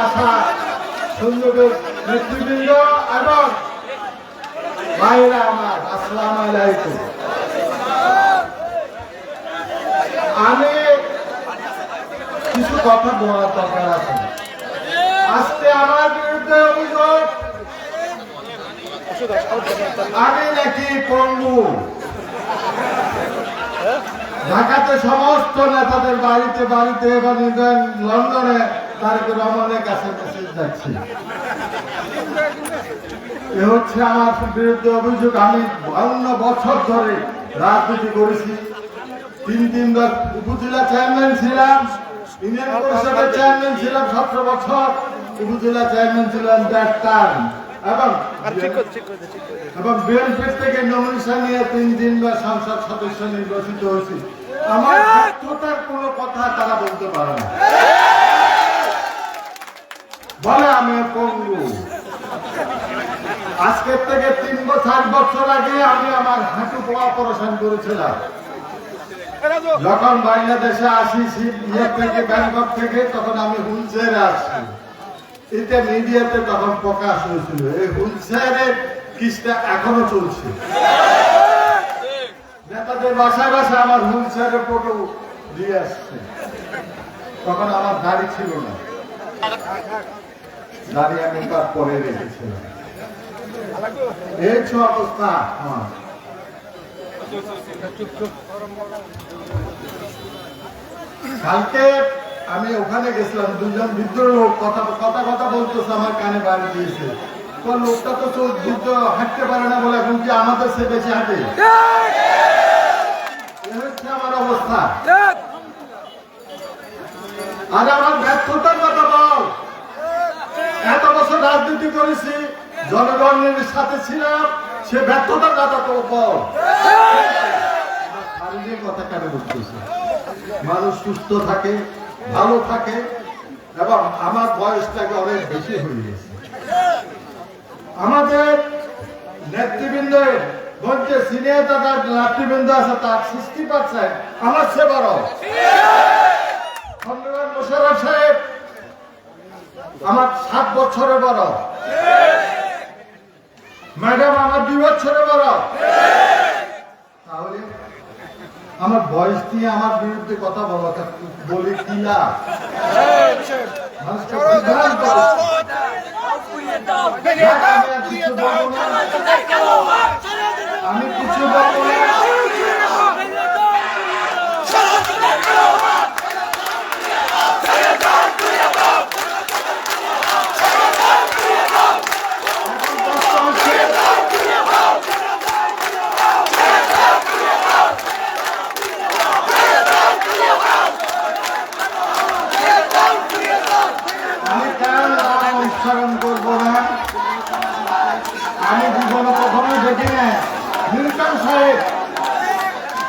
আসা সুন্দর নেতৃবৃন্দ এবং ভাইরা আমার, আসসালাম আলাইকুম। আমি কিছু কথা বলার দরকার আছে। আজকে আমার বিরুদ্ধে অভিযোগ, আমি নাকি পঙ্গু? ঢাকাতে সমস্ত নেতাদের বাড়িতে বাড়িতে এবং লন্ডনে তারেক রহমানের কাছে মেসেজ যাচ্ছি। এ হচ্ছে আমার বিরুদ্ধে অভিযোগ। আমি বাউন্ন বছর ধরে রাজনীতি করেছি। তিন তিনবার উপজেলা চেয়ারম্যান ছিলাম ইউনিয়ন পরিষদের চেয়ারম্যান ছিলাম সতেরো বছর উপজেলা চেয়ারম্যান ছিলাম দেড় টার্ম এবং এবং বিএনপির থেকে নমিনেশন নিয়ে তিন তিনবার সংসদ সদস্য নির্বাচিত হয়েছি। আমার ব্যর্থতার কোনো কথা তারা বলতে পারে না। বলে আমি পঙ্গু। আজকের থেকে তিন বছর বছর আগে আমি আমার হাঁটু পোয়া অপারেশন করেছিলাম। যখন বাংলাদেশে আসি থেকে, ব্যাংকক থেকে, তখন আমি হুলচেয়ারে আসি। এটা মিডিয়াতে তখন প্রকাশ হয়েছিল, এই হুলচেয়ারের কিসটা এখনও চলছে। নেতাদের বাসায় বাসায় আমার হুলচেয়ারের ফটো দিয়ে আসছে। তখন আমার দাড়ি ছিল না। দাড়ি আমি তার পরে রেখেছিলাম এই হচ্ছে অবস্থা আমার কালকে আমি ওখানে গেছিলাম দুজন বৃদ্ধ লোক কথা কথা কথা বলতেছে আমার কানে বাড়ি দিয়েছে। তো লোকটা তো চোখ যুদ্ধ হাঁটতে পারে না বলে এখন কি আমাদের সে বেশি হাঁটে? আমার অবস্থা। আর আমার ব্যর্থতার কথা বল এত বছর রাজনীতি করেছি জনগণের সাথে ছিলাম সে ব্যর্থতার কথা তো শারীরিক কথা কেন বলতেছে মানুষ সুস্থ থাকে ভালো থাকে এবং আমার বয়সটাকে অনেক বেশি হয়ে গেছে। আমাদের নেতৃবৃন্দের মধ্যে সিনিয়র দাদা নেতৃবৃন্দ আছে তার সিক্সটি পার্সেন্ট আমার সে বড় সম্রাট মোশারফ সাহেব আমার সাত বছরের বড়। ম্যাডাম আমার দুই বছরের বড়। তাহলে আমার বয়স নিয়ে আমার বিরুদ্ধে কথা বলা বলে কি লাভ। যাক, আমি কিছু বলব না। আমি কিছু বলব না এখন কষ্ট হচ্ছে আমি কার নাম উচ্চারণ করব না আমি জীবনে কখনো দেখি না মিল্টন সাহেব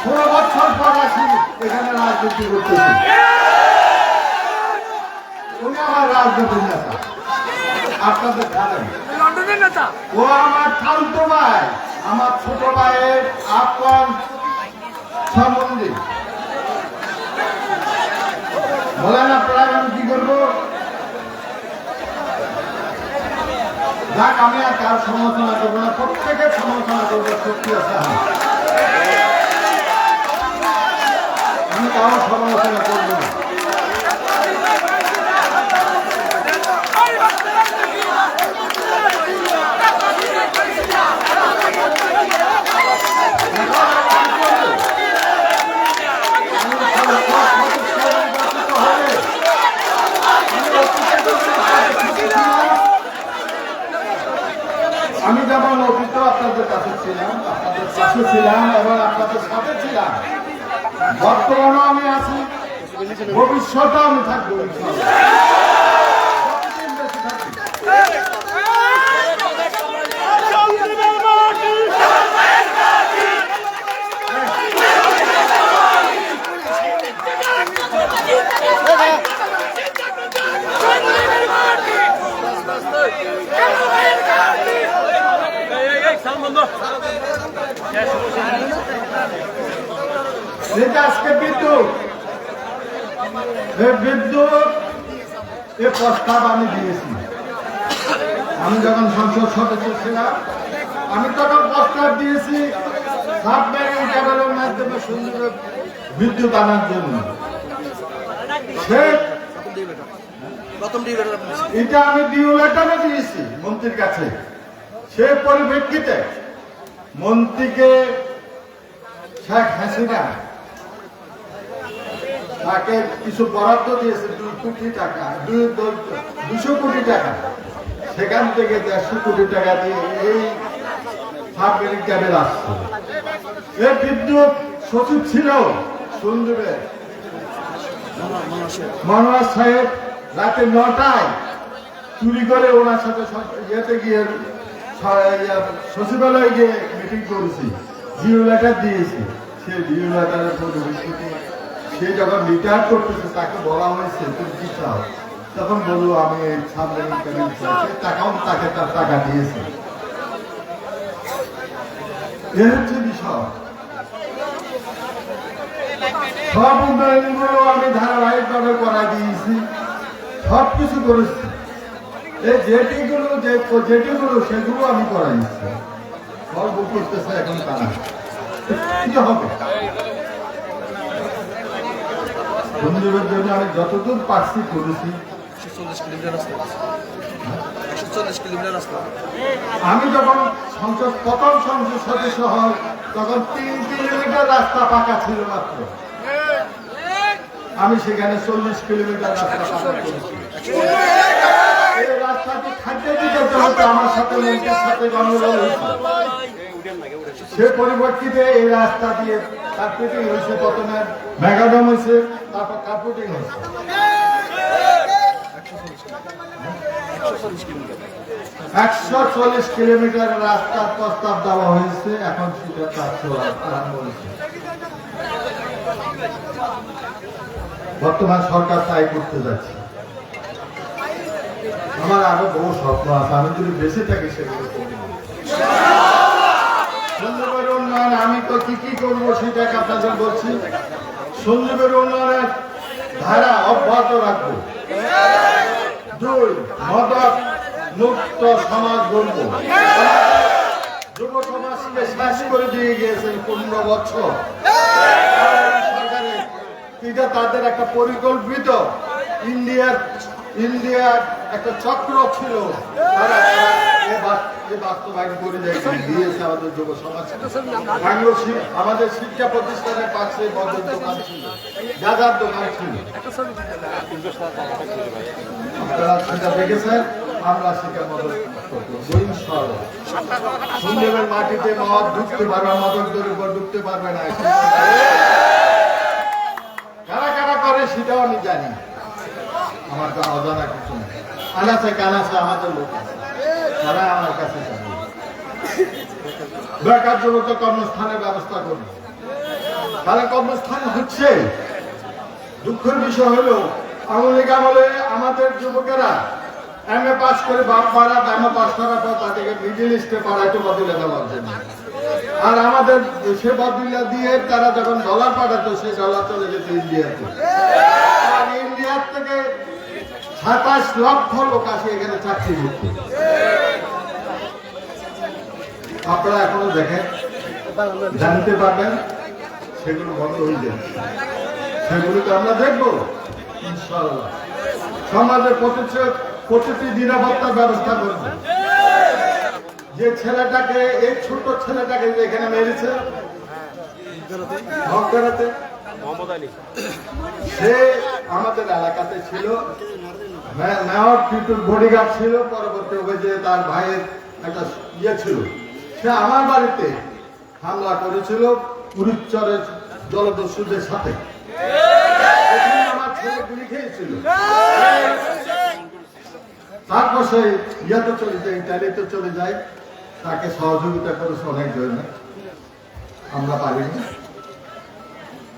ষোলো বছর পর আসি এখানে রাজনীতি করতেছি। উনি আমার রাজনীতির নেতা? আপনাদের জানেন। লন্ডনের নেতা। ও আমার ঠান্তো ভাই আমার ছোট ভাইয়ের আপন সম্বন্ধী। বলেন আপনারা আমি কি করব? যাক আমি আর কার সমালোচনা করব না প্রত্যেকের সমালোচনা করব সত্যি আছে আমার। আমি কারও সমালোচনা করব না। আমি যেমন অতীত আপনাদের কাছে ছিলাম, আপনাদের পাশে ছিলাম এবং আপনাদের সাথে ছিলাম। বর্তমানে আমি আছি ভবিষ্যতে আমি থাকব ইনশাআল্লাহ। যতদিন বেঁচে থাকি। যেটা আজকে বিদ্যুৎ বিদ্যুৎ এ প্রস্তাব আমি দিয়েছি। আমি যখন সংসদ সদস্য ছিলাম, আমি তখন প্রস্তাব দিয়েছি মাধ্যমে বিদ্যুৎ আনার জন্য। এটা আমি দিয়েছি মন্ত্রীর কাছে। সে পরিপ্রেক্ষিতে মন্ত্রীকে শেখ হাসিনা তাকে কিছু বরাদ্দ দিয়েছে দুই কোটি টাকা দুই দুশো কোটি টাকা। সেখান থেকে দেড়শো কোটি টাকা দিয়ে এই সাবমেরিন ক্যাবেল আসছে। এই বিদ্যুৎ সচিব ছিল সুন্দরের মনোয়ার সাহেব রাতে নটায় চুরি করে ওনার সাথে ইয়েতে গিয়ে ইয়ে, সচিবালয়ে গিয়ে মিটিং করেছি। জিও লেটার দিয়েছি। সে জিও লেটারের পরিপ্রেক্ষিতে সে যখন রিটায়ার করতেছে, তাকে বলা হয়েছে তুমি কি চাও তখন বলল, আমি তাকে তার টাকা দিয়েছে। এ হচ্ছে বিষয়। সব উন্নয়নগুলো আমি ধারাবাহিকভাবে করা দিয়েছি। সব কিছু করেছি। এই জেটিগুলো যে জেটিগুলো সেগুলো আমি করাইছি সর্ব করতেছে এখন তারা। কি হবে? বন্ধুদের জন্য আমি যতদূর পারছি করেছি। আমি যখন সংসদ প্রথম সংসদ সদস্য হয় তখন তিন কিলোমিটার রাস্তা পাকা ছিল মাত্র। আমি সেখানে চল্লিশ কিলোমিটার রাস্তা পাকা করেছি। এই রাস্তাটি খাদ্য দিতে আমার সাথে মন্ত্রীর সাথে গন্ডগোল হয়েছে। সে পরিবর্তিতে এই রাস্তা দিয়ে কার্পেটিং হয়েছে প্রথমে মেগাডম হয়েছে, তারপর কার্পেটিং হয়েছে। একশো চল্লিশ কিলোমিটার রাস্তার প্রস্তাব দেওয়া হয়েছে, এখন সেটা হয়েছে। বর্তমান সরকার তাই করতে যাচ্ছে। আমার আরও বহু স্বপ্ন আছে, আমি যদি বেঁচে থাকি সেগুলো সুন্দরবনের উন্নয়ন আমি তো কি কি করব সেটাকে আপনাদের বলছি। সুন্দরবনের উন্নয়নের ধারা অব্যাহত রাখব। দুই মদক মুক্ত সমাজ গড়ব। যুব সমাজকে শেষ করে দিয়ে গিয়েছেন পনেরো বছর। সরকারের এটা তাদের একটা পরিকল্পিত ইন্ডিয়ার ইন্ডিয়ার একটা চক্র ছিল। তারা এ আমাদের শিক্ষা প্রতিষ্ঠানের পাশে দোকান ছিল দোকান ছিল। আপনারা সেটা দেখেছেন, আমরা মদত মাটিতে মদ ঢুকতে পারবে মদক ঢুকতে পারবে না। কারা কারা করে সেটাও আমি জানি আমার তো অজানা কিছু নেই। আমাদের লোক আছে। তারা আমার কাছে যাবে। বেকার যুবক কর্মস্থানের ব্যবস্থা করবে। তারা কর্মস্থান হচ্ছে। দুঃখের বিষয় হলো আমাদের যুবকেরা এম এ পাস করে বাপ এম এ পাস করার পর তাদেরকে মিডিল ইস্টে বদলে দেওয়ার জন্য। আর আমাদের সে বদলা দিয়ে তারা যখন ডলার পাঠাতো, সে ডলার চলে যেত ইন্ডিয়াতে সাতাশ লক্ষ লোক আসে এখানে চাকরি করতে। আপনারা এখনও দেখেন, জানতে পারবেন, সেগুলো বন্ধ হয়ে যাচ্ছে সেগুলোকে আমরা দেখব, ইনশাআল্লাহ। সমাজের প্রতিটি প্রতিটি নিরাপত্তার ব্যবস্থা করব। যে ছেলেটাকে এই ছোট ছেলেটাকে যে এখানে মেরেছে সে আমাদের এলাকাতে ছিল। মেয়র টিটুর বডিগার্ড ছিল, পরবর্তী যে তার ভাইয়ের একটা ইয়ে ছিল। সে আমার বাড়িতে হামলা করেছিল পুরীচরের জলদস্যুদের সাথে। তারপর সে ইয়াতে চলে যায় ইটালিতে চলে যায়। তাকে সহযোগিতা করেছে অনেক জনে। আমরা পারিনি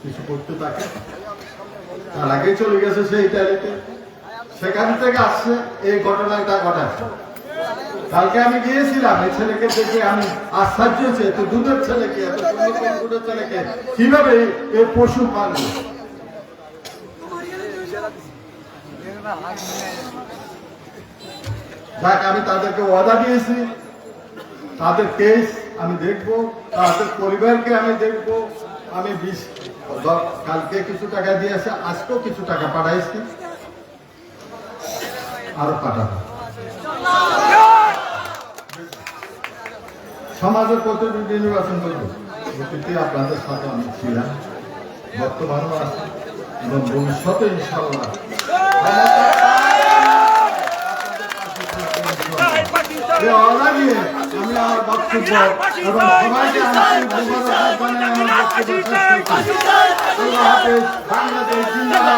কিছু করতে তাকে। তার আগে চলে গেছে সে ইটালিতে সেখান থেকে আসছে, এই ঘটনাটা ঘটাচ্ছে কালকে আমি গিয়েছিলাম, এই ছেলেকে দেখে আমি আশ্চর্য হয়েছে, এত দুধের ছেলেকে, এত দুধের ছেলেকে কীভাবে এই পশু পালবে? যাক, আমি তাদেরকে ওয়াদা দিয়েছি। তাদের কেস আমি দেখব, তাদের পরিবারকে আমি দেখব। আমি বিশ কালকে কিছু টাকা দিয়েছে, আজকেও কিছু টাকা পাঠাইছি। আরও পাঠাবো সমাজের প্রতিনিধি নির্বাচন করব। অতীতে আপনাদের সাথে আমি ছিলাম, বর্তমানেও আছি এবং ভবিষ্যতে ইনশাল্লাহ বাংলাদেশ বাংলাদেশ